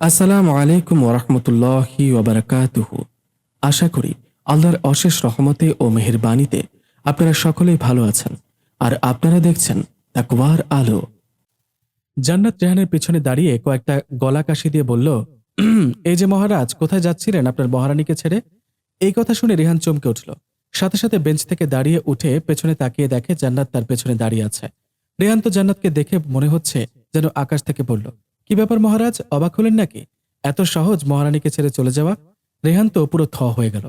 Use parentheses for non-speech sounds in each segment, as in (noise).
আসসালামু আলাইকুম ওরহমতুল্লাহি ওবরাকাতুহু। আশা করি আল্লাহর অশেষ রহমতে ও মেহেরবানিতে আপনারা সকলেই ভালো আছেন আর আপনারা দেখছেন তাকওয়ার আলো। জান্নাত রেহানের পেছনে দাঁড়িয়ে কয়েকটা গলা কাশি দিয়ে বলল এই যে মহারাজ, কোথায় যাচ্ছিলেন আপনার মহারানীকে ছেড়ে? এই কথা শুনে রেহান চমকে উঠল। সাথে সাথে বেঞ্চ থেকে দাঁড়িয়ে উঠে পেছনে তাকিয়ে দেখে জান্নাত তার পেছনে দাঁড়িয়ে আছে। রেহান তো জান্নাতকে দেখে মনে হচ্ছে যেন আকাশ থেকে পড়ল। কি ব্যাপার মহারাজ, অবাক হলেন নাকি? এত সহজ মহারানীকে ছেড়ে চলে যাওয়া? রেহান তো পুরো থ হয়ে গেল।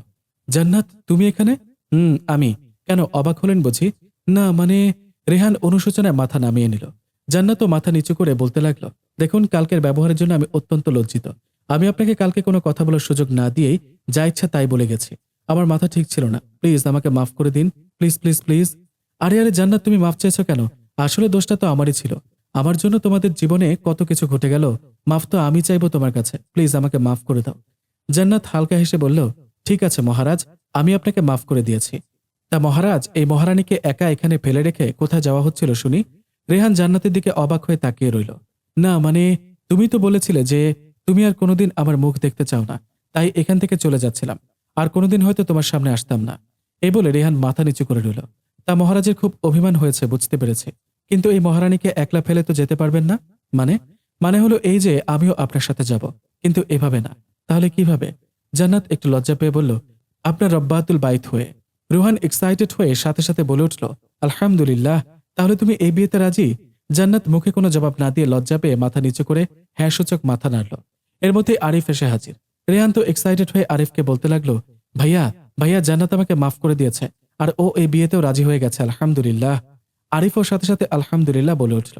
জান্নাত, তুমি এখানে? হুম, আমি। কেন অবাক হলেন বুঝি? না মানে রেহান অনুশোচনায় মাথা নামিয়ে নিল। জান্নাতও মাথা নিচু করে বলতে লাগল, দেখুন, কালকের ব্যবহারের জন্য আমি অত্যন্ত লজ্জিত। আমি আপনাকে কালকে কোনো কথা বলার সুযোগ না দিয়েই যা ইচ্ছা তাই বলে গেছি। আমার মাথা ঠিক ছিল না। প্লিজ, আমাকে মাফ করে দিন। Please please please. আরে আরে, জান্নাত, তুমি মাফ চাইছো কেন? আসলে দোষটা তো আমারই ছিল। আমার জন্য তোমাদের জীবনে কত কিছু ঘটে গেল, মাফ তো আমি চাইব তোমার কাছে। প্লিজ আমাকে মাফ করে দাও। জান্নাত হালকা হেসে বলল, ঠিক আছে মহারাজ, আমি আপনাকে মাফ করে দিয়েছি। তা মহারাজ, এই মহারানীকে একা এখানে ফেলে রেখে কোথায় যাওয়া হচ্ছিল শুনি? রেহান জান্নাতের দিকে অবাক হয়ে তাকিয়ে রইল। না মানে তুমি তো বলেছিলে যে তুমি আর কোনোদিন আমার মুখ দেখতে চাও না, তাই এখান থেকে চলে যাচ্ছিলাম। আর কোনোদিন হয়তো তোমার সামনে আসতাম না। এই বলে রেহান মাথা নিচু করে রইল। তা মহারাজের খুব অভিমান হয়েছে, বুঝতে পেরেছে। কিন্তু এই মহারানীকে একলা ফেলে তো যেতে পারবেন না? মানে? মানে হলো এই যে আমিও আপনার সাথে যাব, কিন্তু এভাবে না। তাহলে কীভাবে? জান্নাত একটু লজ্জা পেয়ে বলল, আপনার রব্বাতুল বাইত হয়ে, রুহান এক্সাইটেড হয়ে সাথে সাথে বলে উঠল, আলহামদুলিল্লাহ, তাহলে তুমি এই বিয়েতে রাজি? জান্নাত মুখে কোনো জবাব না দিয়ে লজ্জা পেয়ে মাথা নিচু করে হ্যাঁ সূচক মাথা নাড়ল। এর মধ্যে আরিফ এসে হাজির। রেহান তো এক্সাইটেড হয়ে আরিফকে বলতে লাগল, ভাইয়া ভাইয়া, জান্নাত আমাকে মাফ করে দিয়েছে, আর ও এই বিয়েতেও রাজি হয়ে গেছে, আলহামদুলিল্লাহ। আরিফও সাথে সাথে আলহামদুলিল্লাহ বলে উঠল,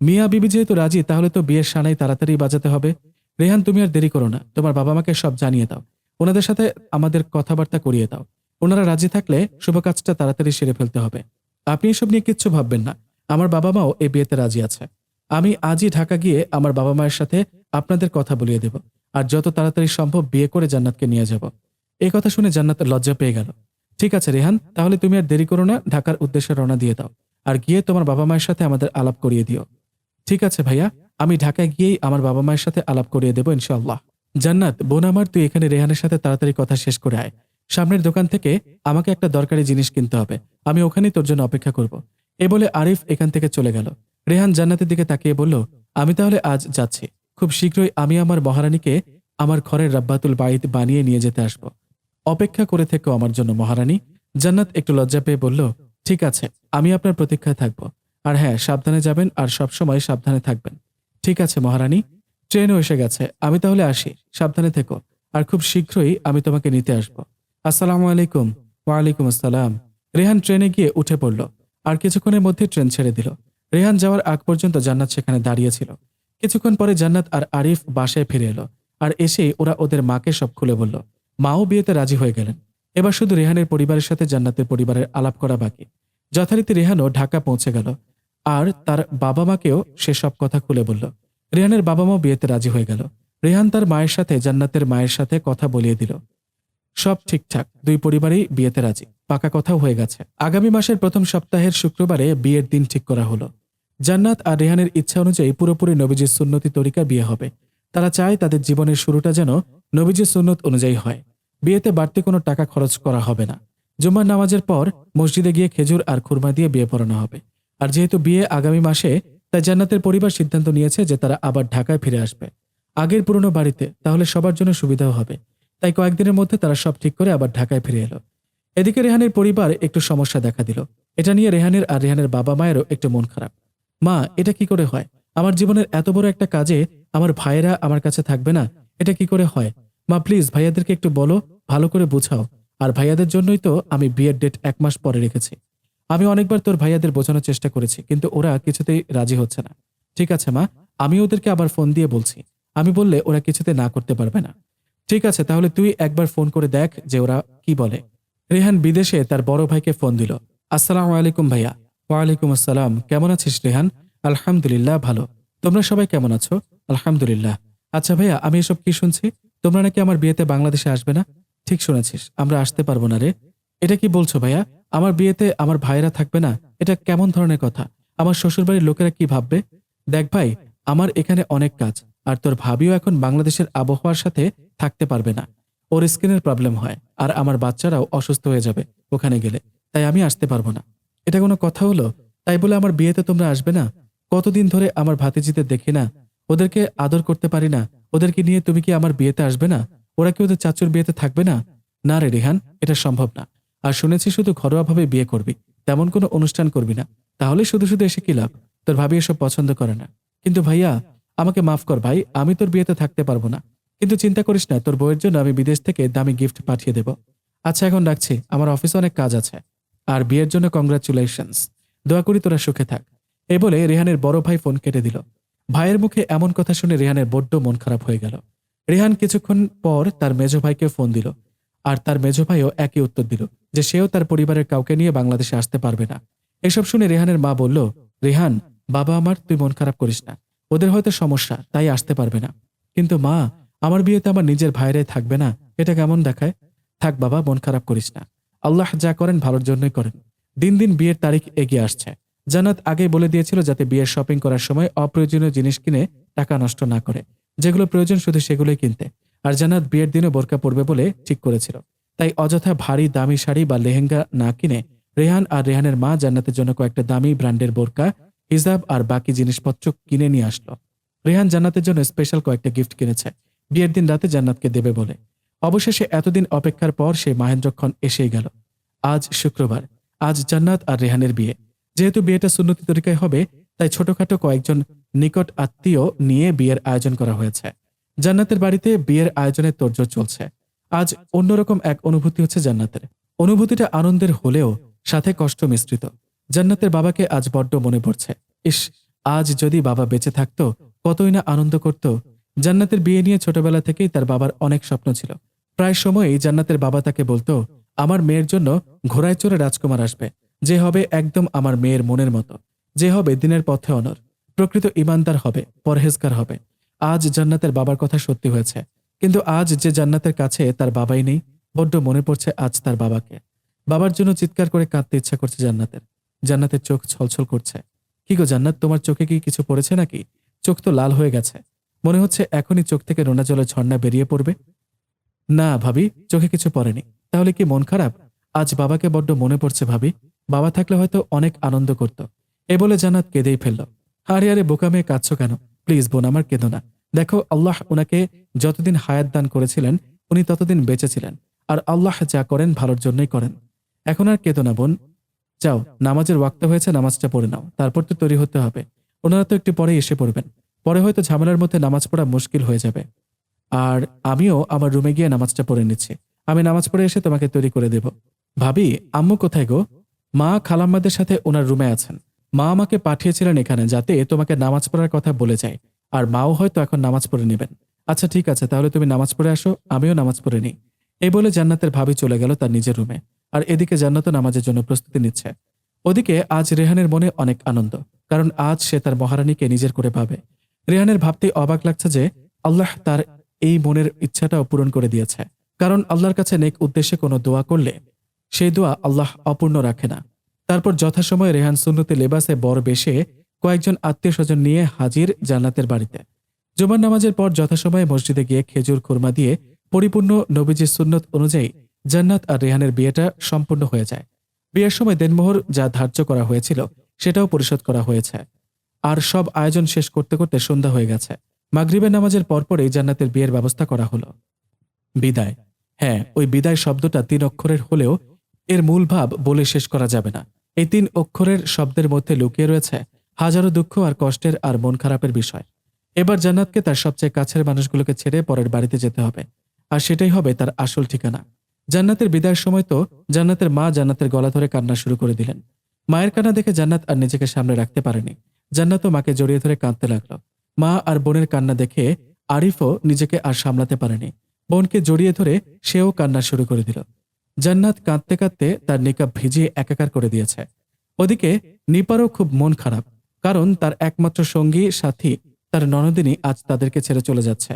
মিয়া বিবি যেহেতু রাজি, তাহলে তো বিয়ের সানাই তাড়াতাড়ি বাজাতে হবে। রেহান, তুমি আর দেরি করো না। তোমার বাবা মাকে সব জানিয়ে দাও। ওনাদের সাথে আমাদের কথাবার্তা করিয়ে দাও। ওনারা রাজি থাকলে শুভ কাজটা তাড়াতাড়ি সেরে ফেলতে হবে। আপনি এসব নিয়ে কিচ্ছু ভাববেন না। আমার বাবা মাও এই বিয়েতে রাজি আছে। আমি আজই ঢাকা গিয়ে আমার বাবা মায়ের সাথে আপনাদের কথা বলিয়ে দেব। আর যত তাড়াতাড়ি সম্ভব বিয়ে করে জান্নাতকে নিয়ে যাব। এই কথা শুনে জান্নাত লজ্জা পেয়ে গেল। ঠিক আছে রেহান, তাহলে তুমি আর দেরি করো না। ঢাকার উদ্দেশ্যে রওনা দিয়ে দাও। আর গিয়ে তোমার বাবা মায়ের সাথে আমাদের আলাপ করিয়ে দিও। ঠিক আছে ভাইয়া, আমি ঢাকায় গিয়েই আমার বাবা মায়ের সাথে আলাপ করিয়ে দেবো ইনশাআল্লাহ। জান্নাত, বোন আমার, তুই এখানে রেহানের সাথে তাড়াতাড়ি কথা শেষ করে আয়। সামনের দোকান থেকে আমাকে একটা দরকারি জিনিস কিনতে হবে। আমি ওখানেই তোর জন্য অপেক্ষা করব। এ বলে আরিফ এখান থেকে চলে গেল। রেহান জান্নাতের দিকে তাকিয়ে বলল, আমি তাহলে আজ যাচ্ছি। খুব শীঘ্রই আমি আমার মহারানীকে আমার ঘরের রাব্বাতুল বাইত বানিয়ে নিয়ে যেতে আসব। অপেক্ষা করে থেকো আমার জন্য মহারানী। জান্নাত একটু লজ্জা পেয়ে বলল ঠিক আছে, আমি আপনার প্রতীক্ষায় থাকব। আর হ্যাঁ সাবধানে যাবেন আর সবসময় সাবধানে থাকবেন। ঠিক আছে, মহারানী, ট্রেনও এসে গেছে, আমি তাহলে আসি, সাবধানে থেকো। আর খুব শীঘ্রই আমি তোমাকে নিতে আসব। আসসালামু আলাইকুম, ওয়ালাইকুম আসসালাম। রেহান ট্রেনে গিয়ে উঠে পড়ল, আর কিছুক্ষণের মধ্যে ট্রেন ছেড়ে দিল। রেহান যাওয়ার আগ পর্যন্ত জান্নাত সেখানে দাঁড়িয়েছিল। কিছুক্ষণ পরে জান্নাত আর আরিফ বাসায় ফিরে এলো, আর এসেই ওরা ওদের মাকে সব খুলে বলল, মাও বিয়েতে রাজি হয়ে গেলেন। এবার শুধু রেহানের পরিবারের সাথে জান্নাতের পরিবারের আলাপ করা বাকি। যথারীতি রেহানও ঢাকা পৌঁছে গেল। আর তার বাবা মাকেও সে সব কথা খুলে বলল। রেহানের বাবা মাও বিয়েতে রাজি হয়ে গেল। রেহান তার মায়ের সাথে, জান্নাতের মায়ের সাথে কথা বলিয়ে দিল। সব ঠিকঠাক, দুই পরিবারেই বিয়েতে রাজি। পাকা কথাও হয়ে গেছে। আগামী মাসের প্রথম সপ্তাহের শুক্রবারে বিয়ের দিন ঠিক করা হলো। জান্নাত আর রেহানের ইচ্ছা অনুযায়ী পুরোপুরি নবীজির সুন্নতি তরিকা বিয়ে হবে। তারা চায় তাদের জীবনের শুরুটা যেন নবীজির সুন্নত অনুযায়ী হয়। বিয়েতে বাড়তি কোনো টাকা খরচ করা হবে না। জুম্মার নামাজের পর মসজিদে গিয়ে খেজুর আর খুরমা দিয়ে বিয়ে পড়ানো হবে। আর যেহেতু বিয়ে আগামী মাসে, তাই জান্নাতের পরিবার সিদ্ধান্ত নিয়েছে যে তারা আবার ঢাকায় ফিরে আসবে। আগের পুরনো বাড়িতে, তাহলে সবার জন্য সুবিধাও হবে। তাই কয়েকদিনের মধ্যে তারা সব ঠিক করে আবার ঢাকায় ফিরে এলো। এদিকে রেহানের পরিবার একটু সমস্যা দেখা দিল। এটা নিয়ে রেহানের আর রেহানের বাবা মায়েরও একটু মন খারাপ। মা, এটা কি করে হয়? আমার জীবনের এত বড় একটা কাজে আমার ভাইয়েরা আমার কাছে থাকবে না, এটা কি করে হয়? মা, প্লিজ ভাইয়াদেরকে একটু বলো ভালো করে বুঝাও। আর ভাইয়াদের জন্যই তো আমি বিয়ের ডেট এক মাস পরে রেখেছি। আমি অনেকবার তোর ভাইয়াদের বোঝানোর চেষ্টা করেছি, কিন্তু ওরা কিছুতেই রাজি হচ্ছে না। ঠিক আছে, মা? আমি ওদেরকে আবার ফোন দিয়ে বলছি। আমি বললে ওরা কিছুতে না করতে পারবে না। ঠিক আছে, তাহলে তুই একবার ফোন করে দেখ যে ওরা কি বলে। রেহান বিদেশে তার বড় ভাইকে ফোন দিল। আসসালাম আলাইকুম ভাইয়া। ওয়ালাইকুম আসসালাম। কেমন আছিস রেহান? আলহামদুলিল্লাহ, ভালো। তোমরা সবাই কেমন আছো? আলহামদুলিল্লাহ। আচ্ছা ভাইয়া, আমি এসব কি শুনছি? তোমরা নাকি আমার বিয়েতে বাংলাদেশে আসবে না? ঠিক শুনেছিস, আমরা আসতে পারব না রে। এটা কি বলছো ভাইয়া? আমার বিয়েতে আমার ভাইরা থাকবে না? এটা কেমন ধরনের কথা? আমার শ্বশুরবাড়ির লোকেরা কি ভাববে? দেখ ভাই, আমার এখানে অনেক কাজ, আর তোর ভাবিও এখন বাংলাদেশের আবহাওয়ার সাথে থাকতে পারবে না। ওর স্কিনের প্রবলেম হয়, আর আমার বাচ্চারাও অসুস্থ হয়ে যাবে ওখানে গেলে। তাই আমি আসতে পারব না। এটা কোনো কথা হলো? তাই বলে আমার বিয়েতে তোমরা আসবে না? কতদিন ধরে আমার ভাতিজিদের দেখি না? ওদেরকে আদর করতে পারি না? ওদেরকে নিয়ে তুমি কি আমার বিয়েতে আসবে না? ওরা কি ওদের চাচুর বিয়েতে থাকবে না? না রে রেহান, এটা সম্ভব না। আর শুনেছি শুধু ঘরোয়াভাবে বিয়ে করবি, তেমন কোনো অনুষ্ঠান করবি না। তাহলে শুধু শুধু এসে কি লাভ? তোর ভাবি এসব পছন্দ করে না। কিন্তু ভাইয়া, আমাকে মাফ কর ভাই, আমি তোর বিয়েতে থাকতে পারব না। কিন্তু চিন্তা করিস না, তোর বউয়ের জন্য আমি বিদেশ থেকে দামি গিফট পাঠিয়ে দেব। আচ্ছা এখন রাখছি, আমার অফিসে অনেক কাজ আছে। আর বিয়ের জন্য কংগ্রাচুলেশনস দোয়া করি তোরা সুখে থাক। এ বলে রেহানের বড় ভাই ফোন কেটে দিল। ভাইয়ের মুখে এমন কথা শুনে রেহানের বড্ড মন খারাপ হয়ে গেল। রেহান কিছুক্ষণ পর তার মেজ ভাইকে ফোন দিল, আর তার মেজ ভাইও একই উত্তর দিল যে সেও তার পরিবারের কাউকে নিয়ে বাংলাদেশে আসতে পারবে না। এসব শুনে রেহানের মা বলল, রেহান, বাবা আমার, তুই মন খারাপ করিস না। ওদের হয়তো সমস্যা, তাই আসতে পারবে না। কিন্তু মা, আমার বিয়েতে আমার নিজের ভাইরাই থাকবে না, এটা কেমন দেখায়? থাক বাবা, মন খারাপ করিস না। আল্লাহ যা করেন, ভালোর জন্যই করেন। দিন দিন বিয়ের তারিখ এগিয়ে আসছে। জান্নাত আগেই বলে দিয়েছিল যাতে বিয়ের শপিং করার সময় অপ্রয়োজনীয় জিনিস কিনে টাকা নষ্ট না করে। যেগুলো প্রয়োজন শুধু সেগুলোই কিনতে। আর জান্নাত বিয়ের দিনে বোরকা পরবে বলে ঠিক করেছিল। তাই অযথা ভারী দামি শাড়ি বা লেহেঙ্গা না কিনে রেহান আর রেহানের মা জান্নাতের জন্য কয়েকটা দামি ব্র্যান্ডের বোরকা, হিজাব আর বাকি জিনিসপত্র কিনে নিয়ে আসলো। রেহান জান্নাতের জন্য স্পেশাল কয়েকটা গিফট কিনেছে। বিয়ের দিন রাতে জান্নাতকে দেবে বলে। অবশেষে এতদিন অপেক্ষার পর সে মাহেন্দ্রক্ষণ এসেই গেল। আজ শুক্রবার। আজ জান্নাত আর রেহানের বিয়ে। যেহেতু বিয়েটা সুন্নতি তরিকায় হবে তাই ছোটখাটো কয়েকজন নিকট আত্মীয় নিয়ে বিয়ের আয়োজন করা হয়েছে। জান্নাতের বাড়িতে বিয়ের আয়োজনের তোড়জোড় চলছে। আজ অন্যরকম এক অনুভূতি হচ্ছে জান্নাতের। অনুভূতিটা আনন্দের হলেও সাথে কষ্ট মিশ্রিত। জান্নাতের বাবাকে আজ বড্ড মনে পড়ছে। ইস, আজ যদি বাবা বেঁচে থাকতো, কতই না আনন্দ করত। জান্নাতের বিয়ে নিয়ে ছোটবেলা থেকেই তার বাবার অনেক স্বপ্ন ছিল। প্রায় সময়ই জান্নাতের বাবা তাকে বলতো, আমার মেয়ের জন্য ঘোড়ায় চড়ে রাজকুমার আসবে। যে হবে একদম আমার মেয়ের মনের মতো। যে হবে দিনের পথে অনর, প্রকৃত ইমানদার হবে, পরহেজগার হবে। আজ জান্নাতের বাবার কথা সত্যি হয়েছে, কিন্তু আজ যে জান্নাতের কাছে তার বাবাই নেই, বড্ড মনে পড়ছে আজ তার বাবাকে। বাবার জন্য চিৎকার করে কাঁদতে ইচ্ছা করছে জান্নাতের। জান্নাতের চোখ ছলছল করছে। কি গো জান্নাত, তোমার চোখে কি কিছু পড়েছে নাকি? চোখ তো লাল হয়ে গেছে। মনে হচ্ছে এখনই চোখ থেকে নোনা জলের ঝর্ণা বেরিয়ে পড়বে। না ভাবি, চোখে কিছু পড়েনি। তাহলে কি মন খারাপ? আজ বাবাকে বড্ড মনে পড়ছে ভাবি। বাবা থাকলে হয়তো অনেক আনন্দ করত। এ বলে জান্নাত কেঁদেই ফেলল। আরে আরে বোকা মেয়ে কাঁদছ কেন? প্লিজ বোন, আমার কেঁদো না। দেখো, আল্লাহ ওনাকে যতদিন হায়াত দান করেছিলেন, উনি ততদিন বেঁচে ছিলেন। আর আল্লাহ যা করেন, ভালোর জন্যই করেন। এখন আর কেঁদো না বোন। যাও, নামাজের ওয়াক্ত হয়েছে, নামাজটা পড়ে নাও। তারপর তো তৈরি হতে হবে। ওনারা তো একটু পরে এসে পড়বেন। পরে হয়তো ঝামেলার মধ্যে নামাজ পড়া মুশকিল হয়ে যাবে। আর আমিও আমার রুমে গিয়ে নামাজটা পড়ে নিচ্ছি। আমি নামাজ পড়ে এসে তোমাকে তৈরি করে দেব। ভাবি, আম্মু কোথায় গো? মা খালাম্মাদের সাথে ওনার রুমে আছেন। মা আমাকে পাঠিয়েছিলেন এখানে যাতে তোমাকে নামাজ পড়ার কথা বলে যায়। আর মাও হয়তো এখন নামাজ পড়ে নেবেন। আচ্ছা ঠিক আছে, তাহলে তুমি নামাজ পড়ে আসো, আমিও নামাজ পড়ে নিই। এই বলে জান্নাতের ভাবি চলে গেল তার নিজের রুমে। আর এদিকে জান্নাতও নামাজের জন্য প্রস্তুতি নিচ্ছে। ওদিকে আজ রেহানের মনে অনেক আনন্দ, কারণ আজ সে তার মহারানীকে নিজের করে পাবে রেহানের ভাবতে অবাক লাগছে যে আল্লাহ তার এই মনের ইচ্ছাটাও পূরণ করে দিয়েছে। কারণ আল্লাহর কাছে নেক উদ্দেশ্যে কোনো দোয়া করলে সেই দোয়া আল্লাহ অপূর্ণ রাখে না। তারপর যথাসময়ে রেহান সুন্নতে লেবাসে বর বেশে কয়েকজন আত্মীয় স্বজন নিয়ে হাজির জান্নাতের বাড়িতে। জুমার নামাজের পর যথাসময়ে মসজিদে গিয়ে খেজুর খুরমা দিয়ে পরিপূর্ণ নবীজির সুন্নত অনুযায়ী জান্নাত আর রেহানের বিয়েটা সম্পূর্ণ হয়ে যায়। বিয়ের সময় দেনমোহর যা ধার্য করা হয়েছিল সেটাও পরিশোধ করা হয়েছে। আর সব আয়োজন শেষ করতে করতে সন্ধ্যা হয়ে গেছে। মাগরিবের নামাজের পরপরই জান্নাতের বিয়ের ব্যবস্থা করা হলো। বিদায়। হ্যাঁ ওই বিদায় শব্দটা তিন অক্ষরের হলেও এর মূল ভাব বলে শেষ করা যাবে না। এই তিন অক্ষরের শব্দের মধ্যে লুকিয়ে রয়েছে হাজারো দুঃখ আর কষ্টের আর মন খারাপের বিষয়। এবার জান্নাতকে তার সবচেয়ে কাছের মানুষগুলোকে ছেড়ে পরের বাড়িতে যেতে হবে। আর সেটাই হবে তার আসল ঠিকানা। জান্নাতের বিদায়ের সময় তো জান্নাতের মা জান্নাতের গলা ধরে কান্না শুরু করে দিলেন। মায়ের কান্না দেখে জান্নাত আর নিজেকে সামনে রাখতে পারেনি। জান্নাতও মাকে জড়িয়ে ধরে কাঁদতে লাগল। মা আর বোনের কান্না দেখে আরিফও নিজেকে আর সামলাতে পারেনি। বোনকে জড়িয়ে ধরে সেও কান্না শুরু করে দিল। জান্নাত কাঁদতে কাঁদতে তার নিকাব ভিজিয়ে একাকার করে দিয়েছে। ওদিকে নিপারও খুব মন খারাপ, কারণ তার একমাত্র সঙ্গী, সাথী, তার ননদিনী আজ তাদেরকে ছেড়ে চলে যাচ্ছে।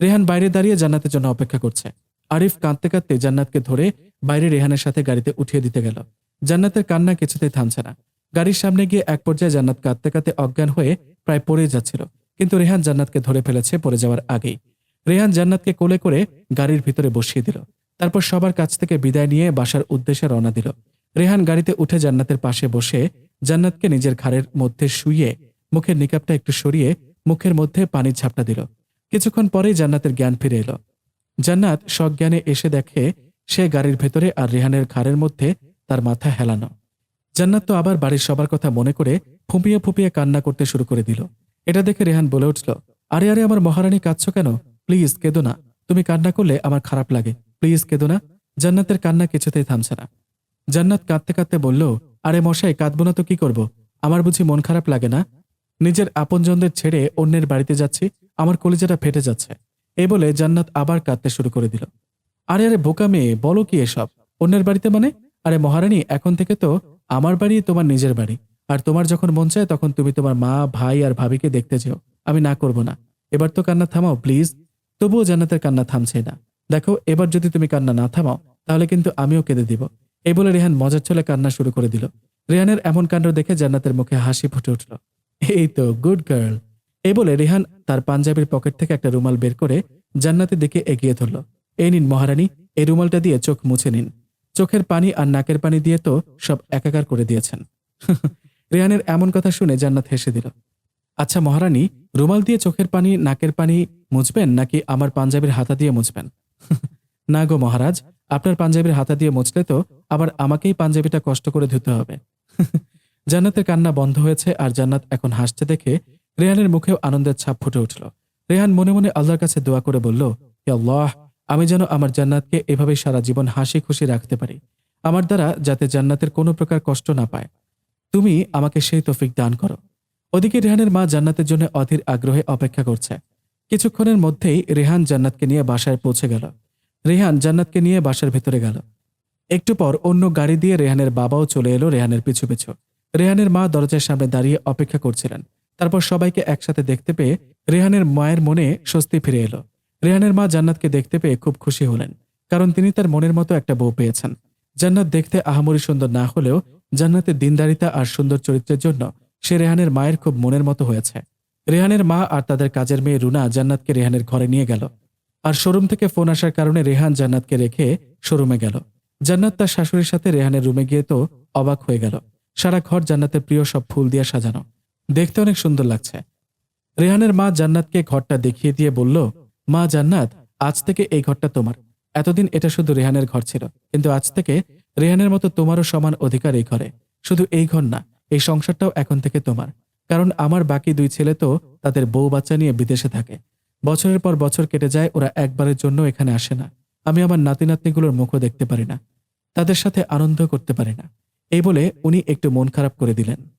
রেহান বাইরে দাঁড়িয়ে জান্নাতের জন্য অপেক্ষা করছে। আরিফ কাঁদতে কাঁদতে জান্নাতকে ধরে বাইরে রেহানের সাথে গাড়িতে উঠিয়ে দিতে গেল। জান্নাতের কান্না কিছুতেই থামছে না। গাড়ির সামনে গিয়ে এক পর্যায়ে জান্নাত কাঁদতে কাঁদতে অজ্ঞান হয়ে প্রায় পড়ে যাচ্ছিল, কিন্তু রেহান জান্নাতকে ধরে ফেলেছে পড়ে যাওয়ার আগেই। রেহান জান্নাতকে কোলে করে গাড়ির ভিতরে বসিয়ে দিল। তারপর সবার কাছ থেকে বিদায় নিয়ে বাসার উদ্দেশ্যে রওনা দিল। রেহান গাড়িতে উঠে জান্নাতের পাশে বসে জান্নাতকে নিজের ঘাড়ের মধ্যে শুইয়ে মুখের নিকাবটা একটু সরিয়ে মুখের মধ্যে পানির ঝাপটা দিল। কিছুক্ষণ পরেই জান্নাতের জ্ঞান ফিরে এলো। জান্নাত সজ্ঞানে এসে দেখে সে গাড়ির ভেতরে আর রেহানের ঘাড়ের মধ্যে তার মাথা হেলানো। জান্নাত তো আবার বাড়ির সবার কথা মনে করে ফুঁপিয়ে ফুঁপিয়ে কান্না করতে শুরু করে দিল। এটা দেখে রেহান বলে উঠল, আরে আরে, আমার মহারানী কাঁদছো কেন? প্লিজ, কেঁদো না। তুমি কান্না করলে আমার খারাপ লাগে। প্লিজ কেঁদো না, জান্নাতের কান্না কিছুতেই থামছে না। জান্নাত কাঁদতে কাঁদতে বলল, আরে মশাই, কাঁদবো না তো কি করব? আমার বুঝি মন খারাপ লাগে না? নিজের আপনজনদের ছেড়ে অন্যের বাড়িতে যাচ্ছি, আমার কলিজাটা ফেটে যাচ্ছে। এই বলে জান্নাত আবার কাঁদতে শুরু করে দিল। আরে আরে বোকা মেয়ে, বলো কি এসব? অন্যের বাড়িতে মানে? আরে মহারানী, এখন থেকে তো আমার বাড়ি, তোমার নিজের বাড়ি। আর তোমার যখন মন চায়, তখন তুমি তোমার মা, ভাই আর ভাবিকে দেখতে যেও। আমি না করব না। এবার তো কান্না থামাও, প্লিজ। তবুও জান্নাতের কান্না থামছে না। দেখো, এবার যদি তুমি কান্না না থামাও, তাহলে কিন্তু আমিও কেঁদে দিব। এই বলে রেহান মজার ছলে কান্না শুরু করে দিল। রেহানের এমন কাণ্ড দেখে জান্নাতের মুখে হাসি ফুটে উঠল। এই তো গুড গার্ল এই বলে রেহান তার পাঞ্জাবির পকেট থেকে একটা রুমাল বের করে জান্নাতের দিকে এগিয়ে ধরল। এই নিন মহারানী, এই রুমালটা দিয়ে চোখ মুছে নিন। চোখের পানি আর নাকের পানি দিয়ে তো সব একাকার করে দিয়েছেন। (laughs) রেহানের এমন কথা শুনে জান্নাত হেসে দিল। আচ্ছা মহারানী, রুমাল দিয়ে চোখের পানি, নাকের পানি মুছবেন নাকি আমার পাঞ্জাবির হাতা দিয়ে মুছবেন? (laughs) না গো মহারাজ, আপনার পাঞ্জাবির হাতা দিয়ে মুছলে তো আবার আমাকেই পাঞ্জাবিটা কষ্ট করে ধুতে হবে। (laughs) জান্নাতের কান্না বন্ধ হয়েছে আর জান্নাত এখন হাসতে দেখে রেহানের মুখেও আনন্দের ছাপ ফুটে উঠল। রেহান মনে মনে আল্লাহর কাছে দোয়া করে বলল, হে আল্লাহ, আমি যেন আমার জান্নাতকে এভাবে সারা জীবন হাসি খুশি রাখতে পারি। আমার দ্বারা যাতে জান্নাতের কোনো প্রকার কষ্ট না পায়। তুমি আমাকে সেই তফিক দান করো। ওদিকে রেহানের মা জান্নাতের জন্য অধীর আগ্রহে অপেক্ষা করছে। কিছুক্ষণের মধ্যেই রেহান জান্নাতকে নিয়ে বাসায় পৌঁছে গেল। রেহান জান্নাতকে নিয়ে বাসার ভেতরে গেল। একটু পর অন্য গাড়ি দিয়ে রেহানের বাবাও চলে এলো রেহানের পিছু পিছু। রেহানের মা দরজার সামনে দাঁড়িয়ে অপেক্ষা করছিলেন। তারপর সবাইকে একসাথে দেখতে পেয়ে রেহানের মায়ের মনে স্বস্তি ফিরে এলো। রেহানের মা জান্নাতকে দেখতে পেয়ে খুব খুশি হলেন, কারণ তিনি তার মনের মতো একটা বউ পেয়েছেন। জান্নাত দেখতে আহামরি সুন্দর না হলেও জান্নাতের দিনদারিতা আর সুন্দর চরিত্রের জন্য সে রেহানের মায়ের খুব মনের মতো হয়েছে। রেহানের মা আর তাদের কাজের মেয়ে রুনা জান্নাতকে রেহানের ঘরে নিয়ে গেল। আর শোরুম থেকে ফোন আসার কারণে রেহান জান্নাতকে রেখে শোরুমে গেল। জান্নাত তার শাশুড়ির সাথে রেহানের রুমে গিয়ে তো অবাক হয়ে গেল। সারা ঘর জান্নাতের প্রিয় সব ফুল দিয়ে সাজানো। দেখতে অনেক সুন্দর লাগছে। রেহানের মা জান্নাতকে ঘরটা দেখিয়ে দিয়ে বলল, মা জান্নাত, আজ থেকে এই ঘরটা তোমার। এতদিন এটা শুধু রেহানের ঘর ছিল, কিন্তু আজ থেকে রেহানের মতো তোমারও সমান অধিকার এই ঘরে। শুধু এই ঘর না, এই সংসারটাও এখন থেকে তোমার। কারণ আমার বাকি দুই ছেলে তো তাদের বউ বাচ্চা নিয়ে বিদেশে থাকে। বছরের পর বছর কেটে যায়, ওরা একবারের জন্য এখানে আসে না। আমি আমার নাতি নাতনিগুলোর মুখও দেখতে পারি না। তাদের সাথে আনন্দ করতে পারি না। এই বলে উনি একটু মন খারাপ করে দিলেন।